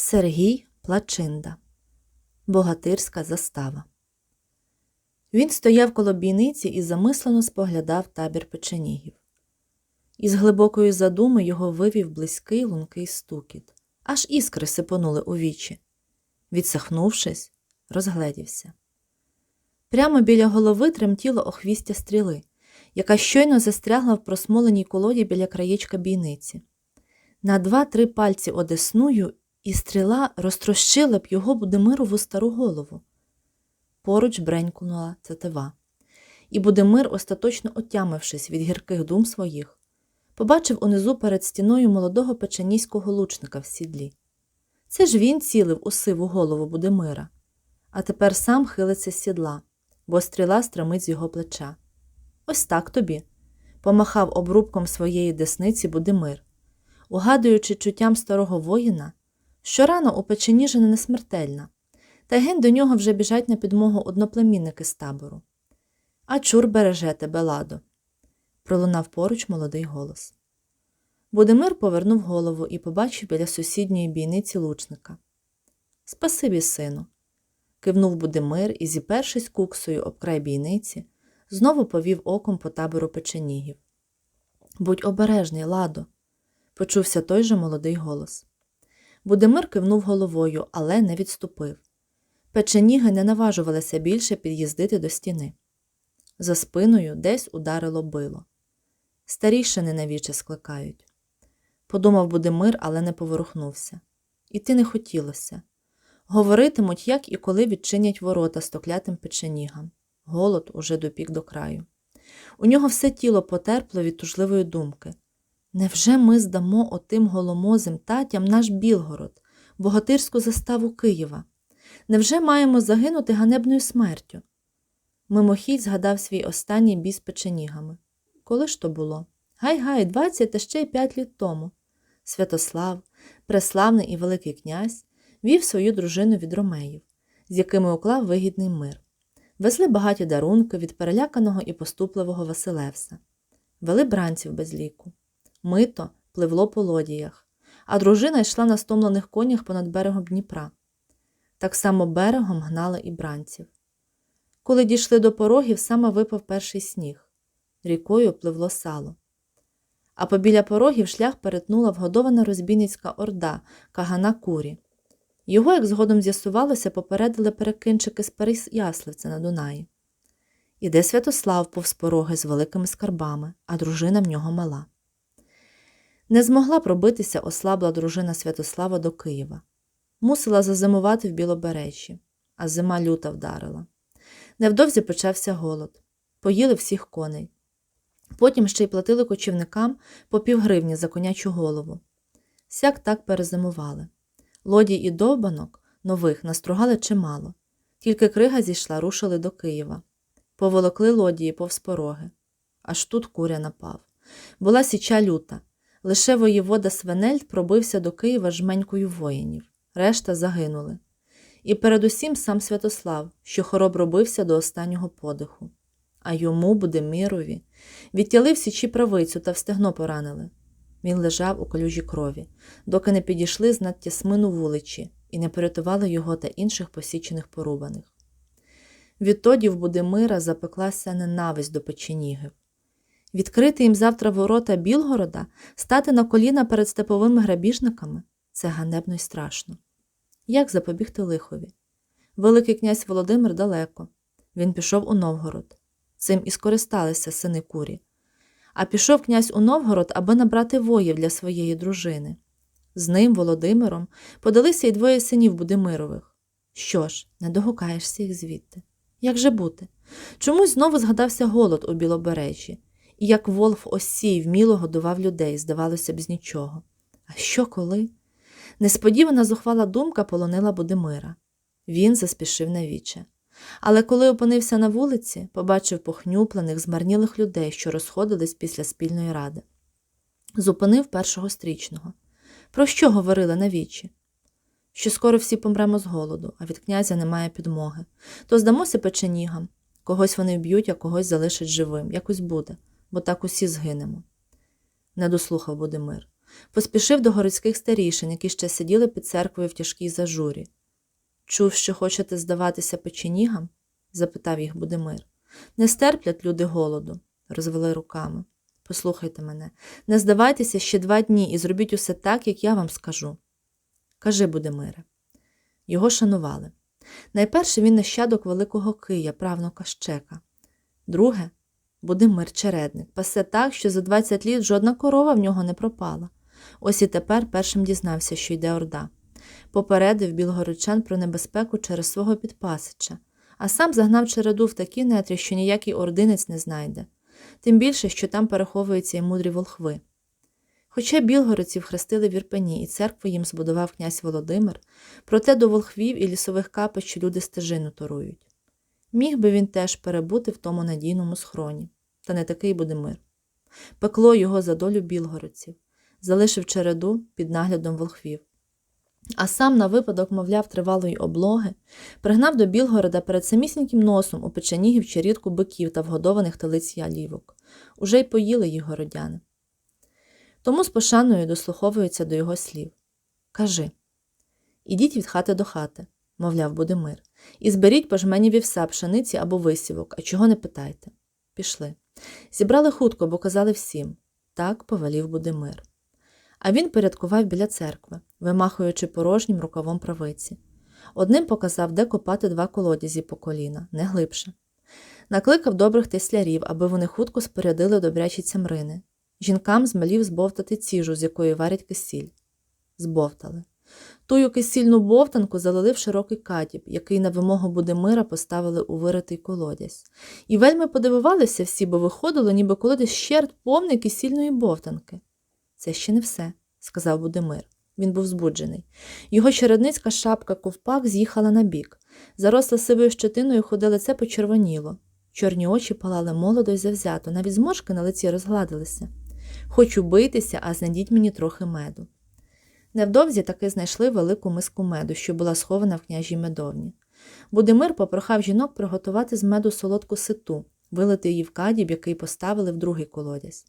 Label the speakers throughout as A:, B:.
A: Сергій Плачинда. Богатирська застава. Він стояв коло бійниці і замислено споглядав табір печенігів. Із глибокої задуми його вивів близький лункий стукіт, аж іскри сипонули у вічі. Відсахнувшись, розгледівся. Прямо біля голови тремтіло охвістя стріли, яка щойно застрягла в просмоленій колоді біля краєчка бійниці. На два-три пальці одесною і стріла розтрощила б його Будимирову стару голову. Поруч бренькнула тетива. І Будимир, остаточно отямившись від гірких дум своїх, побачив унизу перед стіною молодого печеніського лучника в сідлі. Це ж він цілив у сиву голову Будимира, а тепер сам хилиться з сідла, бо стріла стримить з його плеча. Ось так тобі, помахав обрубком своєї десниці Будимир, угадуючи чуттям старого воїна, що рана у печеніжина не смертельна, та ген до нього вже біжать на підмогу одноплемінники з табору. А чур береже тебе, ладо, пролунав поруч молодий голос. Будимир повернув голову і побачив біля сусідньої бійниці лучника. Спасибі, сину, кивнув Будимир і, зіпершись куксою об край бійниці, знову повів оком по табору печенігів. Будь обережний, ладо, почувся той же молодий голос. Будимир кивнув головою, але не відступив. Печеніги не наважувалися більше під'їздити до стіни. За спиною десь ударило било. Старішини навіче скликають. Подумав Будимир, але не поворухнувся. Іти не хотілося. Говоритимуть, як і коли відчинять ворота стоклятим печенігам. Голод уже допік до краю. У нього все тіло потерпло від тужливої думки. Невже ми здамо отим голомозим татям наш Білгород, богатирську заставу Києва? Невже маємо загинути ганебною смертю? Мимохідь згадав свій останній бій з печенігами. Коли ж то було? Гай-гай, двадцять та ще й п'ять літ тому. Святослав, преславний і Великий князь, вів свою дружину від ромеїв, з якими уклав вигідний мир. Везли багаті дарунки від переляканого і поступливого Василевса, вели бранців без ліку. Мито пливло по лодіях, а дружина йшла на стомлених конях понад берегом Дніпра. Так само берегом гнали і бранців. Коли дійшли до порогів, саме випав перший сніг. Рікою пливло сало. А побіля порогів шлях перетнула вгодована розбійницька орда Кагана Курі. Його, як згодом з'ясувалося, попередили перекинчики з Переяславця на Дунаї. Іде Святослав повз пороги з великими скарбами, а дружина в нього мала. Не змогла пробитися ослабла дружина Святослава до Києва. Мусила зазимувати в Білобережжі, а зима люта вдарила. Невдовзі почався голод. Поїли всіх коней. Потім ще й платили кочівникам по півгривні за конячу голову. Сяк так перезимували. Лодій і довбанок нових настругали чимало. Тільки крига зійшла, рушили до Києва. Поволокли лодії повз пороги. Аж тут куря напав. Була січа люта. Лише воєвода Свенельд пробився до Києва жменькою воїнів, решта загинули. І передусім сам Святослав, що хоробро бився до останнього подиху. А йому, відтяли в січі правицю та в стегно поранили. Він лежав у калюжі крові, доки не підійшли з надтясмину вуличі і не порятували його та інших посічених порубаних. Відтоді в Будимира запеклася ненависть до печенігів. Відкрити їм завтра ворота Білгорода, стати на коліна перед степовими грабіжниками це ганебно й страшно. Як запобігти лихові? Великий князь Володимир далеко. Він пішов у Новгород. Цим і скористалися сини курі. А пішов князь у Новгород, аби набрати воїв для своєї дружини. З ним, Володимиром, подалися й двоє синів Будимирових. Що ж, не догукаєшся їх звідти. Як же бути? Чомусь знову згадався голод у Білобережжі, і як Волф осій вміло годував людей, здавалося б, з нічого. А що коли? Несподівана зухвала думка полонила Будимира. Він заспішив на віче. Але коли опинився на вулиці, побачив похнюплених, змарнілих людей, що розходились після спільної ради. Зупинив першого стрічного. Про що говорили на вічі? Що скоро всі помремо з голоду, а від князя немає підмоги. То здамося печенігам. Когось вони вб'ють, а когось залишать живим. Якось буде, бо так усі згинемо. Не дослухав Будимир. поспішив до городських старішин, які ще сиділи під церквою в тяжкій зажурі. Чув, що хочете здаватися печенігам? запитав їх Будимир. Не стерплять люди голоду, розвели руками. Послухайте мене, не здавайтеся ще два дні і зробіть усе так, як я вам скажу. Кажи, Будимире. Його шанували. Найперше він нащадок Великого Кия, правнука Щека. Друге Будимир чередник, пасе так, що за 20 літ жодна корова в нього не пропала. Ось і тепер першим дізнався, що йде орда. Попередив білгородчан про небезпеку через свого підпасича, а сам загнав череду в такі нетрі, що ніякий ординець не знайде, тим більше, що там переховуються й мудрі волхви. Хоча білгородців хрестили в Ірпені і церкву їм збудував князь Володимир, проте до волхвів і лісових капищ люди стежину торують. Міг би він теж перебути в тому надійному схроні, та не такий буде мир. Пекло його за долю білгородців, залишив череду під наглядом волхвів. А сам на випадок, мовляв, тривалої облоги, пригнав до Білгорода перед самісіньким носом у печенігів черідку биків та вгодованих телиць ялівок. Уже й поїли їх городяни. Тому з пошаною дослуховуються до його слів. Кажи ідіть від хати до хати, мовляв Будимир, і зберіть по жмені вівса, пшениці або висівок, а чого не питайте. Пішли. Зібрали хутко, бо казали всім так повелів Будимир. А він порядкував біля церкви, вимахуючи порожнім рукавом правиці. Одним показав, де копати два колодязі по коліна, не глибше. Накликав добрих теслярів, аби вони хутко спорядили добрячі цямрини. Жінкам змалів збовтати ціжу, з якої варять кисіль. Збовтали. Тую кисільну бовтанку залили в широкий катіб, який на вимогу Будимира поставили у виритий колодязь. І вельми подивувалися всі, бо виходило, ніби колодязь щерт повний кисільної бовтанки. Це ще не все, сказав Будимир. Він був збуджений. Його чередницька шапка ковпак з'їхала на бік. Заросла сивою щетиною худе лице почервоніло. Чорні очі палали молодо й завзято, навіть зморшки на лиці розгладилися. Хочу битися, а знайдіть мені трохи меду. Невдовзі таки знайшли велику миску меду, що була схована в княжій медовні. Будимир попрохав жінок приготувати з меду солодку ситу, вилити її в кадіб, який поставили в другий колодязь.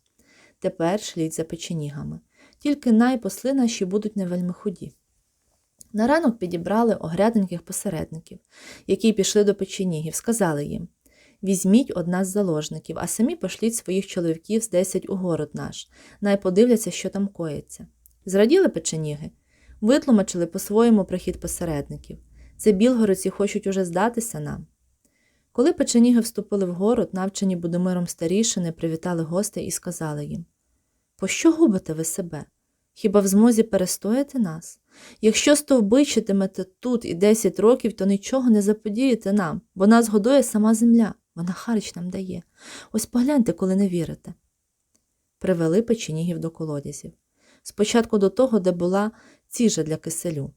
A: Тепер шліть за печенігами. Тільки найпосли наші будуть не вельми худі. На ранок підібрали огряденьких посередників, які пішли до печенігів, сказали їм Візьміть одна з заложників, а самі пошліть своїх чоловіків з десять у город наш, най подивляться, що там коїться. Зраділи печеніги, витлумачили по-своєму прихід посередників. Це білгородці хочуть уже здатися нам. Коли печеніги вступили в город, навчені Будимиром старішини привітали гостей і сказали їм Пощо губите ви себе? Хіба в змозі перестояти нас? Якщо стовбичитимете тут і десять років, то нічого не заподієте нам, бо нас годує сама земля, вона харч нам дає. Ось погляньте, коли не вірите. Привели печенігів до колодязів. Спочатку до того, де була ціжа для киселю.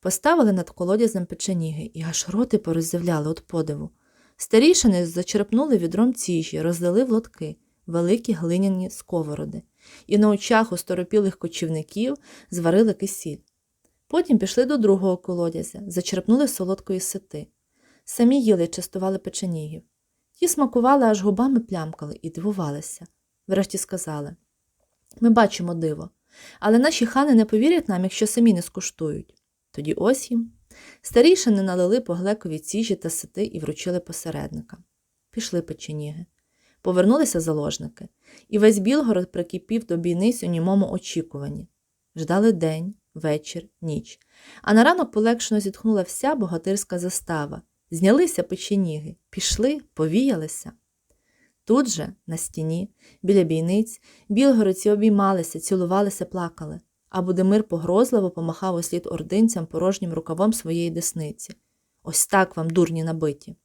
A: Поставили над колодязем печеніги і аж роти пороззявляли від подиву. Старішини зачерпнули відром ціжі, розлили в лотки, великі глиняні сковороди, і на очах у сторопілих кочівників зварили кисіль. Потім пішли до другого колодязя, зачерпнули солодкої сити. Самі їли й частували печенігів. Ті смакували, аж губами плямкали і дивувалися. Врешті сказали Ми бачимо диво, але наші хани не повірять нам, якщо самі не скуштують. Тоді ось їм. Старішини налили по глекові ціжі та сити і вручили посередника. Пішли печеніги. Повернулися заложники, і весь Білгород прикипів до бійниць у німому очікуванні. Ждали день, вечір, ніч. А на ранок полегшено зітхнула вся богатирська застава. Знялися печеніги, пішли, повіялися. Тут же, на стіні, біля бійниць, білгородці обіймалися, цілувалися, плакали, а Будимир погрозливо помахав услід ординцям порожнім рукавом своєї десниці. Ось так вам, дурні набиті.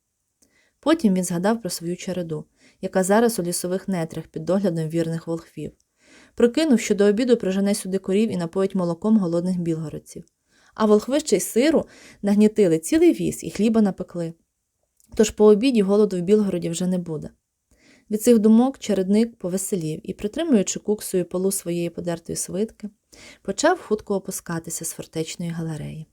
A: Потім він згадав про свою череду, яка зараз у лісових нетрях під доглядом вірних волхвів. Прикинув, що до обіду прижене сюди корів і напоїть молоком голодних білгородців. А волхви ще й сиру нагнітили цілий віз і хліба напекли. Тож по обіді голоду в Білгороді вже не буде. Від цих думок чередник повеселів і, притримуючи куксою полу своєї подертої свитки, почав хутко опускатися з фортечної галереї.